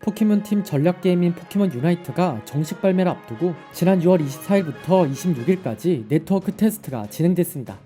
포켓몬 팀 전략 게임인 포켓몬 유나이트가 정식 발매를 앞두고 지난 6월 24일부터 26일까지 네트워크 테스트가 진행됐습니다.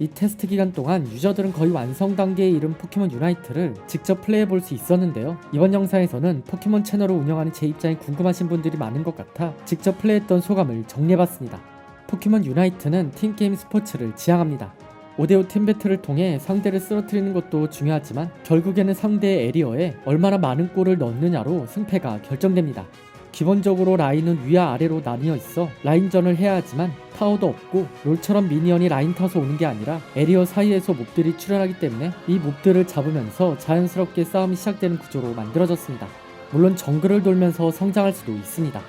이 테스트 기간 동안 유저들은 거의 완성 단계에 이른 포켓몬 유나이트를 직접 플레이해 볼 수 있었는데요. 이번 영상에서는 포켓몬 채널을 운영하는 제 입장이 궁금하신 분들이 많은 것 같아 직접 플레이했던 소감을 정리해봤습니다. 포켓몬 유나이트는 팀게임 스포츠를 지향합니다. 5대5 팀 배틀을 통해 상대를 쓰러뜨리는 것도 중요하지만 결국에는 상대의 에리어에 얼마나 많은 골을 넣느냐로 승패가 결정됩니다. 기본적으로 라인은 위와 아래로 나뉘어 있어 라인전을 해야 하지만 타워도 없고 롤처럼 미니언이 라인 타서 오는 게 아니라 에리어 사이에서 몹들이 출현하기 때문에 이 몹들을 잡으면서 자연스럽게 싸움이 시작되는 구조로 만들어졌습니다. 물론 정글을 돌면서 성장할 수도 있습니다.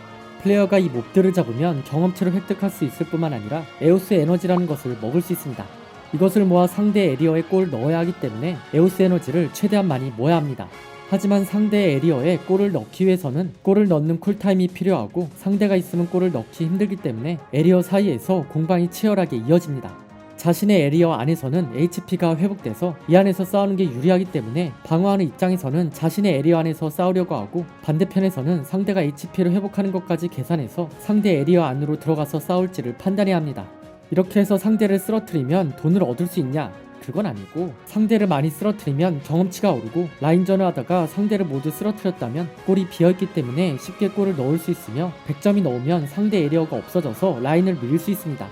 플레이어가 이 몹들을 잡으면 경험치를 획득할 수 있을 뿐만 아니라 에오스 에너지라는 것을 먹을 수 있습니다. 이것을 모아 상대 에리어에 골을 넣어야 하기 때문에 에오스 에너지를 최대한 많이 모아야 합니다. 하지만 상대 에리어에 골을 넣기 위해서는 골을 넣는 쿨타임이 필요하고 상대가 있으면 골을 넣기 힘들기 때문에 에리어 사이에서 공방이 치열하게 이어집니다. 자신의 에리어 안에서는 HP가 회복돼서 이 안에서 싸우는 게 유리하기 때문에 방어하는 입장에서는 자신의 에리어 안에서 싸우려고 하고 반대편에서는 상대가 HP를 회복하는 것까지 계산해서 상대 에리어 안으로 들어가서 싸울지를 판단해야 합니다. 이렇게 해서 상대를 쓰러뜨리면 돈을 얻을 수 있냐? 그건 아니고 상대를 많이 쓰러뜨리면 경험치가 오르고 라인전을 하다가 상대를 모두 쓰러뜨렸다면 골이 비어있기 때문에 쉽게 골을 넣을 수 있으며 100점이 넘으면 상대 에리어가 없어져서 라인을 밀수 있습니다.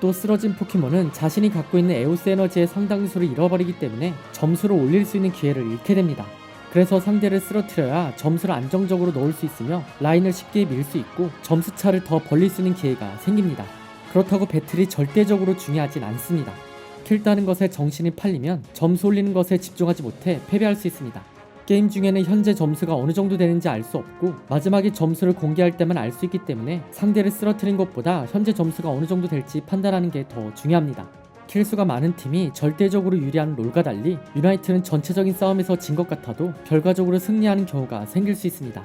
또 쓰러진 포켓몬은 자신이 갖고 있는 에오스 에너지의 상당수를 잃어버리기 때문에 점수를 올릴 수 있는 기회를 잃게 됩니다. 그래서 상대를 쓰러뜨려야 점수를 안정적으로 넣을 수 있으며 라인을 쉽게 밀 수 있고 점수 차를 더 벌릴 수 있는 기회가 생깁니다. 그렇다고 배틀이 절대적으로 중요하진 않습니다. 킬 따는 것에 정신이 팔리면 점수 올리는 것에 집중하지 못해 패배할 수 있습니다. 게임 중에는 현재 점수가 어느 정도 되는지 알 수 없고 마지막에 점수를 공개할 때만 알 수 있기 때문에 상대를 쓰러뜨린 것보다 현재 점수가 어느 정도 될지 판단하는 게 더 중요합니다. 킬수가 많은 팀이 절대적으로 유리한 롤과 달리 유나이트는 전체적인 싸움에서 진 것 같아도 결과적으로 승리하는 경우가 생길 수 있습니다.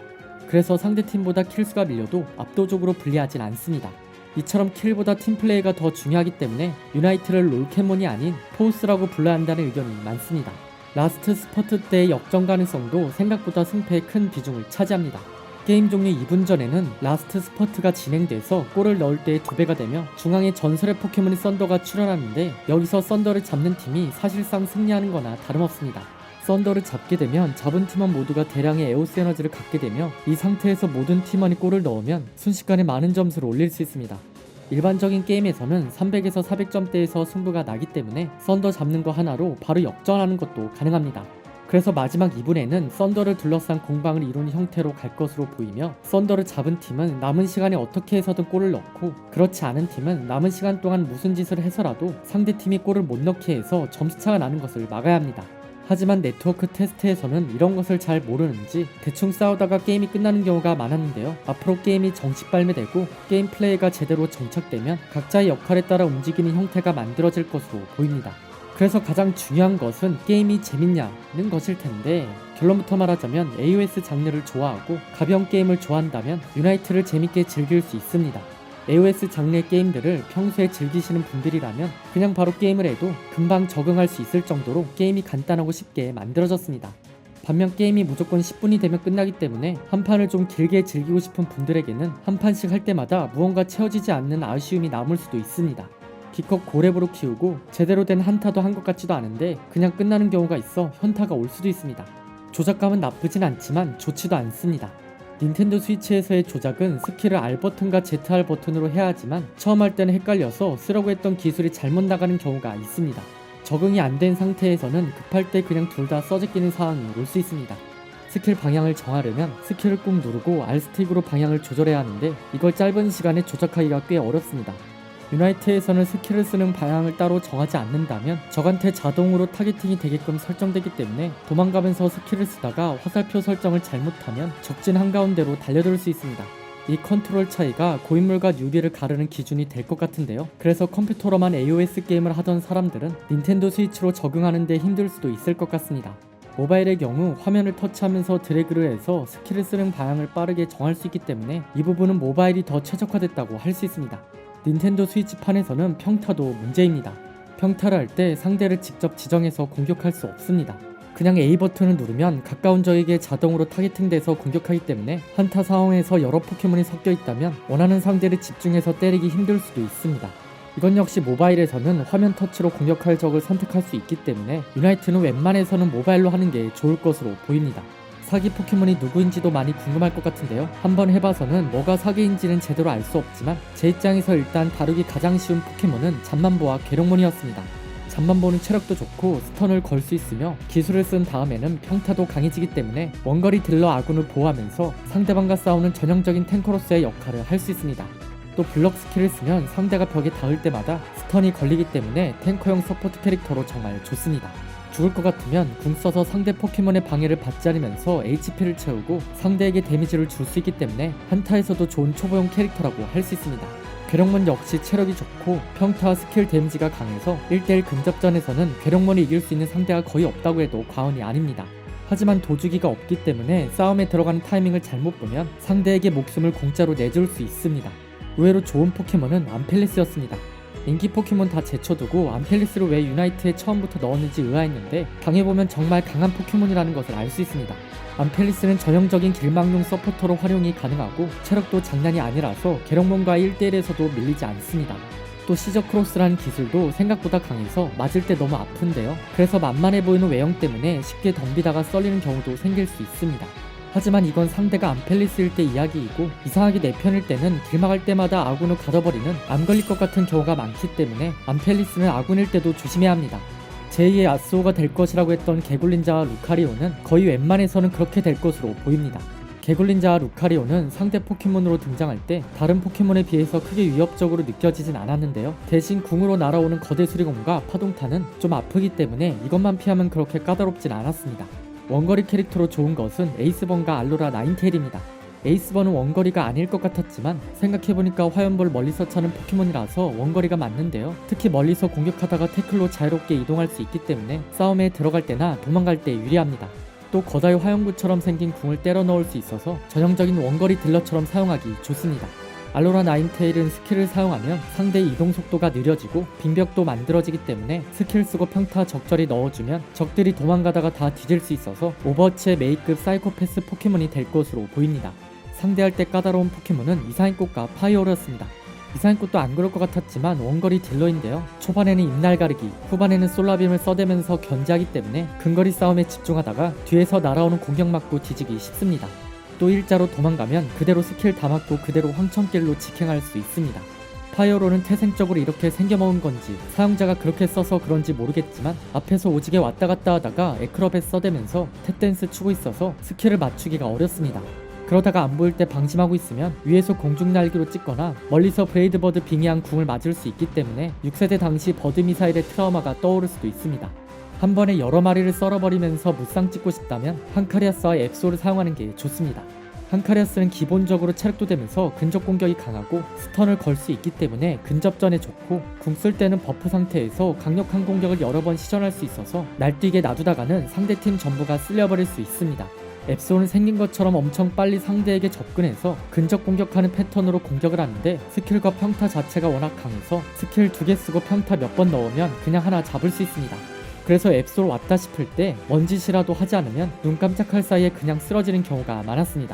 그래서 상대 팀보다 킬수가 밀려도 압도적으로 불리하진 않습니다. 이처럼 킬보다 팀플레이가 더 중요하기 때문에 유나이트를 롤캐몬이 아닌 포우스라고 불러야 한다는 의견이 많습니다. 라스트 스퍼트 때의 역전 가능성도 생각보다 승패에 큰 비중을 차지합니다. 게임 종료 2분 전에는 라스트 스퍼트가 진행돼서 골을 넣을 때의 두 배가 되며 중앙에 전설의 포켓몬인 썬더가 출현하는데 여기서 썬더를 잡는 팀이 사실상 승리하는 거나 다름없습니다. 썬더를 잡게 되면 잡은 팀원 모두가 대량의 에오스 에너지를 갖게 되며 이 상태에서 모든 팀원이 골을 넣으면 순식간에 많은 점수를 올릴 수 있습니다. 일반적인 게임에서는 300에서 400점대에서 승부가 나기 때문에 썬더 잡는 거 하나로 바로 역전하는 것도 가능합니다. 그래서 마지막 2분에는 썬더를 둘러싼 공방을 이룬 형태로 갈 것으로 보이며 썬더를 잡은 팀은 남은 시간에 어떻게 해서든 골을 넣고 그렇지 않은 팀은 남은 시간 동안 무슨 짓을 해서라도 상대 팀이 골을 못 넣게 해서 점수차가 나는 것을 막아야 합니다. 하지만 네트워크 테스트에서는 이런 것을 잘 모르는지 대충 싸우다가 게임이 끝나는 경우가 많았는데요. 앞으로 게임이 정식 발매되고 게임 플레이가 제대로 정착되면 각자의 역할에 따라 움직이는 형태가 만들어질 것으로 보입니다. 그래서 가장 중요한 것은 게임이 재밌냐는 것일 텐데 결론부터 말하자면 AOS 장르를 좋아하고 가벼운 게임을 좋아한다면 유나이트를 재밌게 즐길 수 있습니다. AOS 장르의 게임들을 평소에 즐기시는 분들이라면 그냥 바로 게임을 해도 금방 적응할 수 있을 정도로 게임이 간단하고 쉽게 만들어졌습니다. 반면 게임이 무조건 10분이 되면 끝나기 때문에 한 판을 좀 길게 즐기고 싶은 분들에게는 한 판씩 할 때마다 무언가 채워지지 않는 아쉬움이 남을 수도 있습니다. 기껏 고렙으로 키우고 제대로 된 한타도 한 것 같지도 않은데 그냥 끝나는 경우가 있어 현타가 올 수도 있습니다. 조작감은 나쁘진 않지만 좋지도 않습니다. 닌텐도 스위치에서의 조작은 스킬을 R 버튼과 ZR 버튼으로 해야 하지만 처음 할 때는 헷갈려서 쓰려고 했던 기술이 잘못 나가는 경우가 있습니다. 적응이 안 된 상태에서는 급할 때 그냥 둘 다 써제끼는 상황이 올 수 있습니다. 스킬 방향을 정하려면 스킬을 꾹 누르고 R 스틱으로 방향을 조절해야 하는데 이걸 짧은 시간에 조작하기가 꽤 어렵습니다. 유나이트에서는 스킬을 쓰는 방향을 따로 정하지 않는다면 적한테 자동으로 타겟팅이 되게끔 설정되기 때문에 도망가면서 스킬을 쓰다가 화살표 설정을 잘못하면 적진 한가운데로 달려들 수 있습니다. 이 컨트롤 차이가 고인물과 뉴비를 가르는 기준이 될 것 같은데요. 그래서 컴퓨터로만 AOS 게임을 하던 사람들은 닌텐도 스위치로 적응하는데 힘들 수도 있을 것 같습니다. 모바일의 경우 화면을 터치하면서 드래그를 해서 스킬을 쓰는 방향을 빠르게 정할 수 있기 때문에 이 부분은 모바일이 더 최적화됐다고 할 수 있습니다. 닌텐도 스위치판에서는 평타도 문제입니다. 평타를 할 때 상대를 직접 지정해서 공격할 수 없습니다. 그냥 A 버튼을 누르면 가까운 적에게 자동으로 타겟팅돼서 공격하기 때문에 한타 상황에서 여러 포켓몬이 섞여 있다면 원하는 상대를 집중해서 때리기 힘들 수도 있습니다. 이건 역시 모바일에서는 화면 터치로 공격할 적을 선택할 수 있기 때문에 유나이트는 웬만해서는 모바일로 하는 게 좋을 것으로 보입니다. 사기 포켓몬이 누구인지도 많이 궁금할 것 같은데요. 한번 해봐서는 뭐가 사기인지는 제대로 알 수 없지만 제 입장에서 일단 다루기 가장 쉬운 포켓몬은 잠만보와 계룡몬이었습니다. 잠만보는 체력도 좋고 스턴을 걸 수 있으며 기술을 쓴 다음에는 평타도 강해지기 때문에 원거리 딜러 아군을 보호하면서 상대방과 싸우는 전형적인 탱커로서의 역할을 할 수 있습니다. 또 블럭 스킬을 쓰면 상대가 벽에 닿을 때마다 스턴이 걸리기 때문에 탱커용 서포트 캐릭터로 정말 좋습니다. 죽을 것 같으면 궁 써서 상대 포켓몬의 방해를 받지 않으면서 HP를 채우고 상대에게 데미지를 줄 수 있기 때문에 한타에서도 좋은 초보용 캐릭터라고 할 수 있습니다. 괴력몬 역시 체력이 좋고 평타 스킬 데미지가 강해서 1대1 근접전에서는 괴력몬이 이길 수 있는 상대가 거의 없다고 해도 과언이 아닙니다. 하지만 도주기가 없기 때문에 싸움에 들어가는 타이밍을 잘못 보면 상대에게 목숨을 공짜로 내줄 수 있습니다. 의외로 좋은 포켓몬은 암펠리스였습니다. 인기 포켓몬 다 제쳐두고 암펠리스를 왜 유나이트에 처음부터 넣었는지 의아했는데 당해보면 정말 강한 포켓몬이라는 것을 알 수 있습니다. 암펠리스는 전형적인 길망용 서포터로 활용이 가능하고 체력도 장난이 아니라서 게럭몬과 1대1에서도 밀리지 않습니다. 또 시저 크로스라는 기술도 생각보다 강해서 맞을 때 너무 아픈데요. 그래서 만만해 보이는 외형 때문에 쉽게 덤비다가 썰리는 경우도 생길 수 있습니다. 하지만 이건 상대가 암펠리스일 때 이야기이고 이상하게 내 편일 때는 길 막을 때마다 아군을 가둬버리는 암 걸릴 것 같은 경우가 많기 때문에 암펠리스는 아군일 때도 조심해야 합니다. 제2의 아스오가 될 것이라고 했던 개굴린자와 루카리오는 거의 웬만해서는 그렇게 될 것으로 보입니다. 개굴린자와 루카리오는 상대 포켓몬으로 등장할 때 다른 포켓몬에 비해서 크게 위협적으로 느껴지진 않았는데요. 대신 궁으로 날아오는 거대 수리공과 파동타는 좀 아프기 때문에 이것만 피하면 그렇게 까다롭진 않았습니다. 원거리 캐릭터로 좋은 것은 에이스번과 알로라 나인테일입니다. 에이스번은 원거리가 아닐 것 같았지만 생각해보니까 화염볼 멀리서 차는 포켓몬이라서 원거리가 맞는데요. 특히 멀리서 공격하다가 태클로 자유롭게 이동할 수 있기 때문에 싸움에 들어갈 때나 도망갈 때 유리합니다. 또 거다의 화염구처럼 생긴 궁을 때려 넣을 수 있어서 전형적인 원거리 딜러처럼 사용하기 좋습니다. 알로라 나인테일은 스킬을 사용하면 상대의 이동 속도가 느려지고 빙벽도 만들어지기 때문에 스킬 쓰고 평타 적절히 넣어주면 적들이 도망가다가 다 뒤질 수 있어서 오버워치의 메이급 사이코패스 포켓몬이 될 것으로 보입니다. 상대할 때 까다로운 포켓몬은 이사인 꽃과 파이어르였습니다. 이사인꽃도 안 그럴 것 같았지만 원거리 딜러인데요. 초반에는 입날 가르기, 후반에는 솔라빔을 써대면서 견제하기 때문에 근거리 싸움에 집중하다가 뒤에서 날아오는 공격 맞고 뒤지기 쉽습니다. 또 일자로 도망가면 그대로 스킬 다 맞고 그대로 황천길로 직행할 수 있습니다. 파이어로는 태생적으로 이렇게 생겨먹은 건지 사용자가 그렇게 써서 그런지 모르겠지만 앞에서 오지게 왔다 갔다 하다가 에크럽에 써대면서 탭댄스 추고 있어서 스킬을 맞추기가 어렵습니다. 그러다가 안 보일 때 방심하고 있으면 위에서 공중 날개로 찍거나 멀리서 브레이드버드 빙의한 궁을 맞을 수 있기 때문에 6세대 당시 버드 미사일의 트라우마가 떠오를 수도 있습니다. 한 번에 여러 마리를 썰어버리면서 무쌍 찍고 싶다면 한카리아스와 앱소를 사용하는 게 좋습니다. 한카리아스는 기본적으로 체력도 되면서 근접 공격이 강하고 스턴을 걸 수 있기 때문에 근접전에 좋고 궁 쓸 때는 버프 상태에서 강력한 공격을 여러 번 시전할 수 있어서 날뛰게 놔두다가는 상대팀 전부가 쓸려버릴 수 있습니다. 앱소는 생긴 것처럼 엄청 빨리 상대에게 접근해서 근접 공격하는 패턴으로 공격을 하는데 스킬과 평타 자체가 워낙 강해서 스킬 두 개 쓰고 평타 몇 번 넣으면 그냥 하나 잡을 수 있습니다. 그래서 앱소로 왔다 싶을 때 뭔짓이라도 하지 않으면 눈 깜짝할 사이에 그냥 쓰러지는 경우가 많았습니다.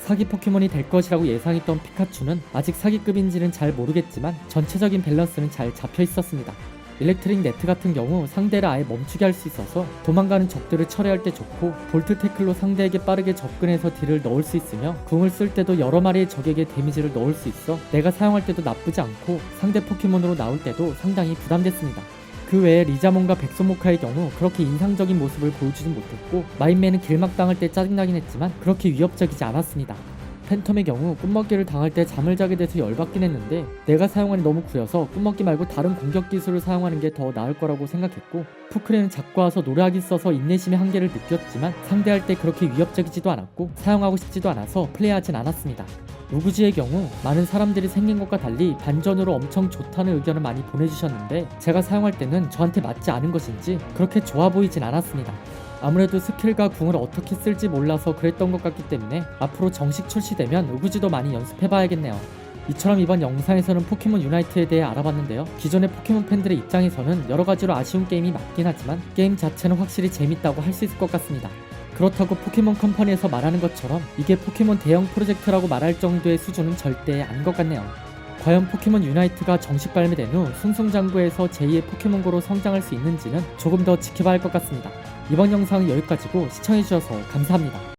사기 포켓몬이 될 것이라고 예상했던 피카츄는 아직 사기급인지는 잘 모르겠지만 전체적인 밸런스는 잘 잡혀 있었습니다. 일렉트릭 네트 같은 경우 상대를 아예 멈추게 할 수 있어서 도망가는 적들을 처리할 때 좋고 볼트 태클로 상대에게 빠르게 접근해서 딜을 넣을 수 있으며 궁을 쓸 때도 여러 마리의 적에게 데미지를 넣을 수 있어 내가 사용할 때도 나쁘지 않고 상대 포켓몬으로 나올 때도 상당히 부담됐습니다. 그 외에 리자몬과 백소모카의 경우 그렇게 인상적인 모습을 보여주진 못했고 마인맨은 길막 당할 때 짜증나긴 했지만 그렇게 위협적이지 않았습니다. 팬텀의 경우 꿈먹기를 당할 때 잠을 자게 돼서 열받긴 했는데 내가 사용하니 너무 구려서 꿈먹기 말고 다른 공격 기술을 사용하는 게 더 나을 거라고 생각했고 푸크레는 작고 와서 노래하기 써서 인내심의 한계를 느꼈지만 상대할 때 그렇게 위협적이지도 않았고 사용하고 싶지도 않아서 플레이하진 않았습니다. 우구지의 경우 많은 사람들이 생긴 것과 달리 반전으로 엄청 좋다는 의견을 많이 보내주셨는데 제가 사용할 때는 저한테 맞지 않은 것인지 그렇게 좋아 보이진 않았습니다. 아무래도 스킬과 궁을 어떻게 쓸지 몰라서 그랬던 것 같기 때문에 앞으로 정식 출시되면 우구지도 많이 연습해봐야겠네요. 이처럼 이번 영상에서는 포켓몬 유나이트에 대해 알아봤는데요. 기존의 포켓몬 팬들의 입장에서는 여러 가지로 아쉬운 게임이 맞긴 하지만 게임 자체는 확실히 재밌다고 할 수 있을 것 같습니다. 그렇다고 포켓몬 컴퍼니에서 말하는 것처럼 이게 포켓몬 대형 프로젝트라고 말할 정도의 수준은 절대 아닌 것 같네요. 과연 포켓몬 유나이트가 정식 발매된 후 승승장구에서 제2의 포켓몬고로 성장할 수 있는지는 조금 더 지켜봐야 할 것 같습니다. 이번 영상은 여기까지고 시청해주셔서 감사합니다.